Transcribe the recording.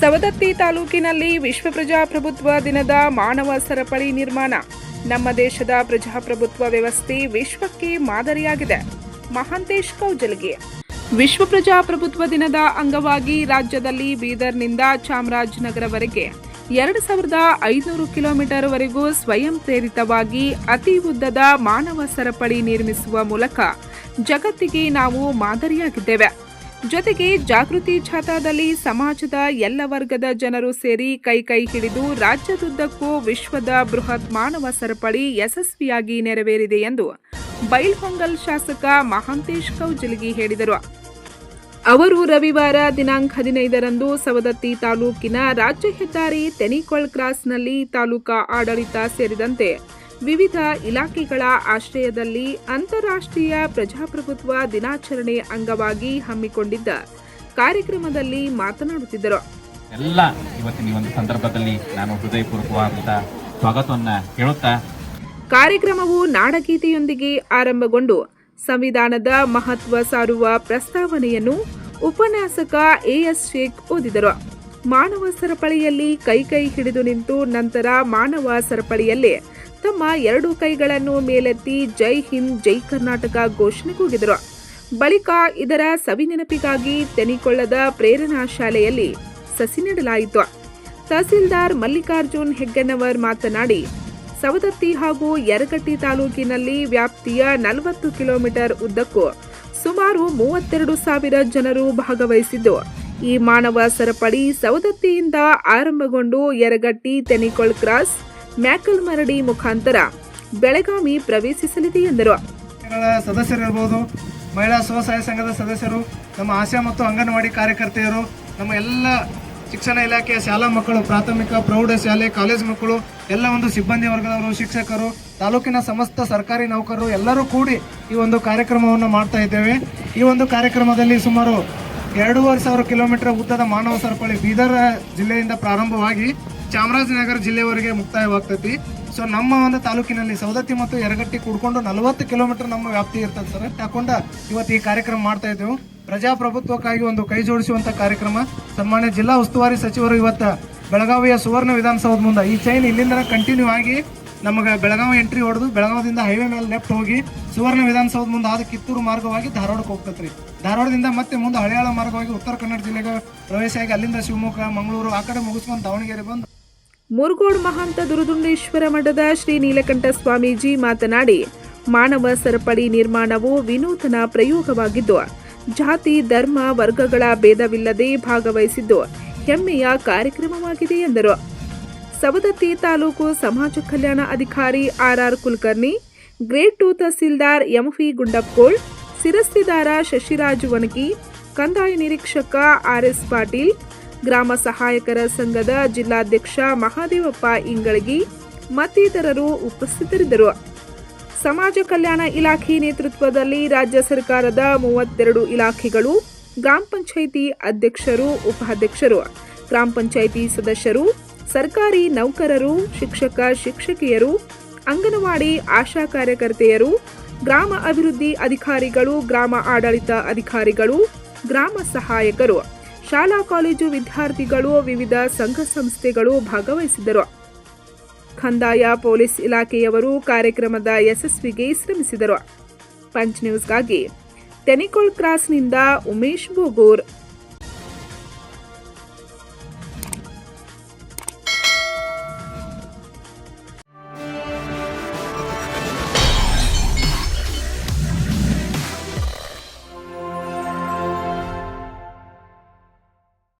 ಸವದತ್ತಿ ತಾಲೂಕಿನಲ್ಲಿ ವಿಶ್ವ ಪ್ರಜಾಪ್ರಭುತ್ವ ದಿನದ ಮಾನವ ಸರಪಳಿ ನಿರ್ಮಾಣ. ನಮ್ಮ ದೇಶದ ಪ್ರಜಾಪ್ರಭುತ್ವ ವ್ಯವಸ್ಥೆ ವಿಶ್ವಕ್ಕೆ ಮಾದರಿಯಾಗಿದೆ. ಮಹಾಂತೇಶ್ ಕೌಜಲಗಿ. ವಿಶ್ವ ಪ್ರಜಾಪ್ರಭುತ್ವ ದಿನದ ಅಂಗವಾಗಿ ರಾಜ್ಯದಲ್ಲಿ ಬೀದರ್ನಿಂದ ಚಾಮರಾಜನಗರವರೆಗೆ ಎರಡು ಸಾವಿರದ ಐನೂರು ಕಿಲೋಮೀಟರ್ವರೆಗೂ ಸ್ವಯಂ ಪ್ರೇರಿತವಾಗಿ ಅತಿ ಉದ್ದದ ಮಾನವ ಸರಪಳಿ ನಿರ್ಮಿಸುವ ಮೂಲಕ ಜಗತ್ತಿಗೆ ನಾವು ಮಾದರಿಯಾಗಿದ್ದೇವೆ. ಜೊತೆಗೆ ಜಾಗೃತಿ ಛಾತಾದಲ್ಲಿ ಸಮಾಜದ ಎಲ್ಲ ವರ್ಗದ ಜನರು ಸೇರಿ ಕೈ ಕೈ ಹಿಡಿದು ರಾಜ್ಯದುದ್ದಕ್ಕೂ ವಿಶ್ವದ ಬೃಹತ್ ಮಾನವ ಸರಪಳಿ ಯಶಸ್ವಿಯಾಗಿ ನೆರವೇರಿದೆ ಎಂದು ಬೈಲ್ಹೊಂಗಲ್ ಶಾಸಕ ಮಹಾಂತೇಶ್ ಕೌಜಲಗಿ ಹೇಳಿದರು. ಅವರು ರವಿವಾರ ದಿನಾಂಕ ಹದಿನೈದರಂದು ಸವದತ್ತಿ ತಾಲೂಕಿನ ರಾಜ್ಯ ಹೆದ್ದಾರಿ ತೆನಿಕೊಳ್ ಕ್ರಾಸ್ನಲ್ಲಿ ತಾಲೂಕಾ ಆಡಳಿತ ಸೇರಿದಂತೆ ವಿವಿಧ ಇಲಾಖೆಗಳ ಆಶ್ರಯದಲ್ಲಿ ಅಂತಾರಾಷ್ಟ್ರೀಯ ಪ್ರಜಾಪ್ರಭುತ್ವ ದಿನಾಚರಣೆ ಅಂಗವಾಗಿ ಹಮ್ಮಿಕೊಂಡಿದ್ದ ಕಾರ್ಯಕ್ರಮದಲ್ಲಿ ಮಾತನಾಡುತ್ತಿದ್ದರು. ಎಲ್ಲ ಇವತ್ತಿನ ಒಂದು ಸಂದರ್ಭದಲ್ಲಿ ನಾನು ಹೃದಯಪೂರ್ವಕವಾದಂಥ ಸ್ವಾಗತವನ್ನ ಹೇಳುತ್ತಾ ಕಾರ್ಯಕ್ರಮವು ನಾಡಗೀತೆಯೊಂದಿಗೆ ಆರಂಭಗೊಂಡು ಸಂವಿಧಾನದ ಮಹತ್ವ ಸಾರುವ ಪ್ರಸ್ತಾವನೆಯನ್ನು ಉಪನ್ಯಾಸಕ ಎಎಸ್ ಶೇಖ್ ಓದಿದರು. ಮಾನವ ಸರಪಳಿಯಲ್ಲಿ ಕೈ ಕೈ ಹಿಡಿದು ನಿಂತು ನಂತರ ಮಾನವ ಸರಪಳಿಯಲ್ಲಿ ತಮ್ಮ ಎರಡು ಕೈಗಳನ್ನು ಮೇಲೆತ್ತಿ ಜೈ ಹಿಂದ್, ಜೈ ಕರ್ನಾಟಕ ಘೋಷಣೆ ಕೂಗಿದರು ಬಳಿಕ ಇದರ ಸವಿನೆನಪಿಗಾಗಿ ತೆನಿಕೊಳ್ಳದ ಪ್ರೇರಣಾ ಶಾಲೆಯಲ್ಲಿ ಸಸಿ ನೆಡಲಾಯಿತು. ತಹಸೀಲ್ದಾರ್ ಮಲ್ಲಿಕಾರ್ಜುನ್ ಹೆಗ್ಗನ್ನವರ್ ಮಾತನಾಡಿ, ಸವದತ್ತಿ ಹಾಗೂ ಯರಗಟ್ಟಿ ತಾಲೂಕಿನಲ್ಲಿ ವ್ಯಾಪ್ತಿಯ ನಲವತ್ತು ಕಿಲೋಮೀಟರ್ ಉದ್ದಕ್ಕೂ ಸುಮಾರು ಮೂವತ್ತೆರಡು ಸಾವಿರ ಜನರು ಭಾಗವಹಿಸಿದ್ದು, ಈ ಮಾನವ ಸರಪಳಿ ಸವದತ್ತಿಯಿಂದ ಆರಂಭಗೊಂಡು ಯರಗಟ್ಟಿ, ತೆನಿಕೊಳ್ ಕ್ರಾಸ್ ಮ್ಯಾಕಲ್ ಮರಡಿ ಮುಖಾಂತರ ಬೆಳಗಾವಿ ಪ್ರವೇಶಿಸಲಿದೆ ಎಂದರು. ಸದಸ್ಯರಿರ್ಬೋದು, ಮಹಿಳಾ ಸ್ವಸಹಾಯ ಸಂಘದ ಸದಸ್ಯರು, ನಮ್ಮ ಆಶಾ ಮತ್ತು ಅಂಗನವಾಡಿ ಕಾರ್ಯಕರ್ತೆಯರು, ನಮ್ಮ ಎಲ್ಲ ಶಿಕ್ಷಣ ಇಲಾಖೆಯ ಶಾಲಾ ಮಕ್ಕಳು, ಪ್ರಾಥಮಿಕ, ಪ್ರೌಢ ಶಾಲೆ, ಕಾಲೇಜ್ ಮಕ್ಕಳು, ಎಲ್ಲ ಒಂದು ಸಿಬ್ಬಂದಿ ವರ್ಗದವರು, ಶಿಕ್ಷಕರು, ತಾಲೂಕಿನ ಸಮಸ್ತ ಸರ್ಕಾರಿ ನೌಕರರು ಎಲ್ಲರೂ ಕೂಡಿ ಈ ಒಂದು ಕಾರ್ಯಕ್ರಮವನ್ನು ಮಾಡ್ತಾ ಇದ್ದೇವೆ. ಈ ಒಂದು ಕಾರ್ಯಕ್ರಮದಲ್ಲಿ ಸುಮಾರು ಎರಡೂವರೆ ಸಾವಿರ ಕಿಲೋಮೀಟರ್ ಉದ್ದದ ಮಾನವ ಸರಪಳಿ ಬೀದರ್ ಜಿಲ್ಲೆಯಿಂದ ಪ್ರಾರಂಭವಾಗಿ ಚಾಮರಾಜನಗರ ಜಿಲ್ಲೆಯವರೆಗೆ ಮುಕ್ತಾಯವಾಗ್ತೈತಿ. ಸೊ ನಮ್ಮ ಒಂದು ತಾಲೂಕಿನಲ್ಲಿ ಸವದತ್ತಿ ಮತ್ತು ಯರಗಟ್ಟಿ ಕೂಡ್ಕೊಂಡು ನಲವತ್ತು ಕಿಲೋಮೀಟರ್ ನಮ್ಮ ವ್ಯಾಪ್ತಿ ಇರ್ತದೆ ಸರ್. ಹಾಕೊಂಡ ಇವತ್ತು ಈ ಕಾರ್ಯಕ್ರಮ ಮಾಡ್ತಾ ಇದ್ದೆವು. ಪ್ರಜಾಪ್ರಭುತ್ವಕ್ಕಾಗಿ ಒಂದು ಕೈ ಜೋಡಿಸುವಂತ ಕಾರ್ಯಕ್ರಮ. ಸನ್ಮಾನ್ಯ ಜಿಲ್ಲಾ ಉಸ್ತುವಾರಿ ಸಚಿವರು ಇವತ್ತು ಬೆಳಗಾವಿಯ ಸುವರ್ಣ ವಿಧಾನಸೌಧ ಮುಂದೆ ಈ ಚೈನ್ ಇಲ್ಲಿಂದ ಕಂಟಿನ್ಯೂ ಆಗಿ ನಮಗೆ ಬೆಳಗಾವಿ ಎಂಟ್ರಿ ಹೊಡೆದು ಬೆಳಗಾವಿಯಿಂದ ಹೈವೇ ಮೇಲೆ ಲೆಫ್ಟ್ ಹೋಗಿ ಸುವರ್ಣ ವಿಧಾನಸೌಧ ಮುಂದೆ ಆದ ಕಿತ್ತೂರು ಮಾರ್ಗವಾಗಿ ಧಾರವಾಡಕ್ಕೆ ಹೋಗ್ತೈತ್ರಿ. ಧಾರವಾಡದಿಂದ ಮತ್ತೆ ಮುಂದೆ ಹಳೆಯಾಳ ಮಾರ್ಗವಾಗಿ ಉತ್ತರ ಕನ್ನಡ ಜಿಲ್ಲೆಗೆ ಪ್ರವೇಶ ಆಗಿ ಅಲ್ಲಿಂದ ಶಿವಮೊಗ್ಗ, ಮಂಗಳೂರು, ಆ ಕಡೆ ಮುಗಿಸ್ಕೊಂಡು ದಾವಣಗೆರೆ ಬಂದು ಮುರುಗೋಡ್ ಮಹಾಂತ ದುರುದುಂಡೇಶ್ವರ ಮಠದ ಶ್ರೀ ನೀಲಕಂಠ ಸ್ವಾಮೀಜಿ ಮಾತನಾಡಿ, ಮಾನವ ಸರಪಳಿ ನಿರ್ಮಾಣವು ವಿನೂತನ ಪ್ರಯೋಗವಾಗಿದ್ದು, ಜಾತಿ, ಧರ್ಮ, ವರ್ಗಗಳ ಭೇದವಿಲ್ಲದೆ ಭಾಗವಹಿಸಿದ್ದು ಹೆಮ್ಮೆಯ ಕಾರ್ಯಕ್ರಮವಾಗಿದೆ ಎಂದರು. ಸವದತ್ತಿ ತಾಲೂಕು ಸಮಾಜ ಕಲ್ಯಾಣ ಅಧಿಕಾರಿ RR Kulkarni grade two tahsildar ಎಂಫಿ Gundapkol ಶಿರಸ್ತಿದಾರ ಶಶಿರಾಜ್ ವನಕಿ ಕಂದಾಯ ನಿರೀಕ್ಷಕ ಆರ್ಎಸ್ ಪಾಟೀಲ್ ಗ್ರಾಮ ಸಹಾಯಕರ ಸಂಘದ ಜಿಲ್ಲಾಧ್ಯಕ್ಷ ಮಹಾದೇವಪ್ಪ ಇಂಗಳಗಿ ಮತ್ತಿತರರು ಉಪಸ್ಥಿತರಿದ್ದರು. ಸಮಾಜ ಕಲ್ಯಾಣ ಇಲಾಖೆ ನೇತೃತ್ವದಲ್ಲಿ ರಾಜ್ಯ ಸರ್ಕಾರದ ಮೂವತ್ತೆರಡು ಇಲಾಖೆಗಳು, ಗ್ರಾಮ ಪಂಚಾಯಿತಿ ಅಧ್ಯಕ್ಷರು, ಉಪಾಧ್ಯಕ್ಷರು, ಗ್ರಾಮ ಪಂಚಾಯಿತಿ ಸದಸ್ಯರು, ಸರ್ಕಾರಿ ನೌಕರರು, ಶಿಕ್ಷಕ, ಶಿಕ್ಷಕಿಯರು, ಅಂಗನವಾಡಿ ಆಶಾ ಕಾರ್ಯಕರ್ತೆಯರು, ಗ್ರಾಮ ಅಭಿವೃದ್ಧಿ ಅಧಿಕಾರಿಗಳು, ಗ್ರಾಮ ಆಡಳಿತ ಅಧಿಕಾರಿಗಳು, ಗ್ರಾಮ ಸಹಾಯಕರು. ಶಾಲಾ ಕಾಲೇಜು ವಿದ್ಯಾರ್ಥಿಗಳು, ವಿವಿಧ ಸಂಘ ಸಂಸ್ಥೆಗಳು ಭಾಗವಹಿಸಿದರು. ಕಂದಾಯ, ಪೊಲೀಸ್ ಇಲಾಖೆಯವರು ಕಾರ್ಯಕ್ರಮದ ಯಶಸ್ವಿಗೆ ಶ್ರಮಿಸಿದರು. ಪಂಚ್ ನ್ಯೂಸ್ಗಾಗಿ ತೆನಿಕೋಳ್ ಕ್ರಾಸ್ನಿಂದ ಉಮೇಶ್ ಬೋಗೂರ್.